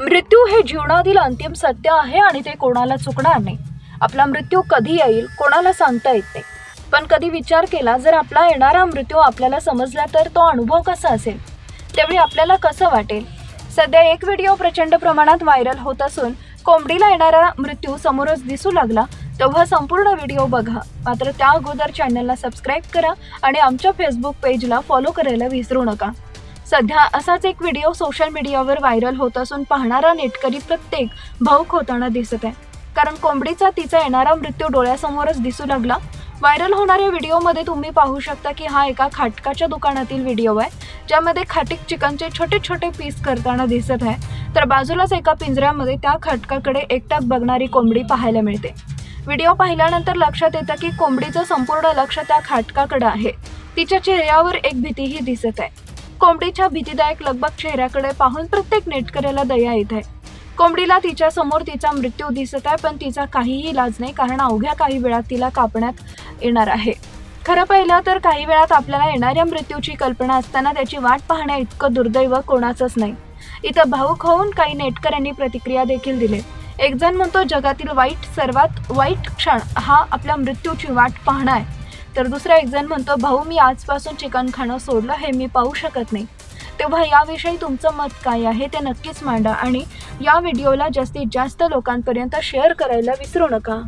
मृत्यू हे जीवनातील अंतिम सत्य आहे आणि ते कोणाला चुकणार नाही. आपला मृत्यू कधी येईल कोणाला सांगता येत नाही. पण कधी विचार केला जर आपला येणारा मृत्यू आपल्याला समजला तर तो अनुभव कसा असेल? त्यावेळी आपल्याला कसं वाटेल? सध्या एक व्हिडिओ प्रचंड प्रमाणात व्हायरल होत असून कोंबडीला येणारा मृत्यू समोरच दिसू लागला तेव्हा संपूर्ण व्हिडिओ बघा. मात्र त्या अगोदर चॅनलला सबस्क्राईब करा आणि आमच्या फेसबुक पेजला फॉलो करायला विसरू नका. सध्या असाच एक व्हिडिओ सोशल मीडियावर व्हायरल होत असून पाहणारा नेटकरी प्रत्येक भाऊक होताना दिसत आहे. कारण कोंबडीचा तिचा येणारा मृत्यू डोळ्यासमोरच दिसू लागला. व्हायरल होणाऱ्या व्हिडिओमध्ये तुम्ही पाहू शकता की हा एका खाटकाच्या दुकानातील व्हिडिओ आहे ज्यामध्ये खाटीक चिकनचे छोटे छोटे पीस करताना दिसत आहे. तर बाजूलाच एका पिंजऱ्यामध्ये त्या खाटकाकडे एकटाक बघणारी कोंबडी पाहायला मिळते. व्हिडिओ पाहिल्यानंतर लक्षात येतं की कोंबडीचं संपूर्ण लक्ष त्या खाटकाकडे आहे. तिच्या चेहऱ्यावर एक भीतीही दिसत आहे. कोंबडीच्या भीतीदायक लगबग चेहऱ्याकडे पाहून प्रत्येक नेटकऱ्याला दया येत. आहे कोंबडीला तिच्या समोर तिचा मृत्यू दिसत आहे पण तिचा काहीही इलाज नाही कारण अवघ्या काही वेळात तिला कापण्यात येणार आहे. खरं पाहिलं तर काही वेळात आपल्याला येणाऱ्या मृत्यूची कल्पना असताना त्याची वाट पाहण्या इतकं दुर्दैव कोणाचंच नाही. इथं भाऊक होऊन काही नेटकऱ्यांनी प्रतिक्रिया देखील दिली. एक जण म्हणतो जगातील वाईट सर्वात वाईट क्षण हा आपल्या मृत्यूची वाट पाहणं आहे. तर दुसरा एक जण म्हणतो भाऊ मी आजपासून चिकन खाणं सोडलं हे मी पाहू शकत नाही. तेव्हा याविषयी तुमचं मत काय आहे ते नक्कीच मांडा आणि या व्हिडिओला जास्तीत जास्त लोकांपर्यंत शेअर करायला विसरू नका.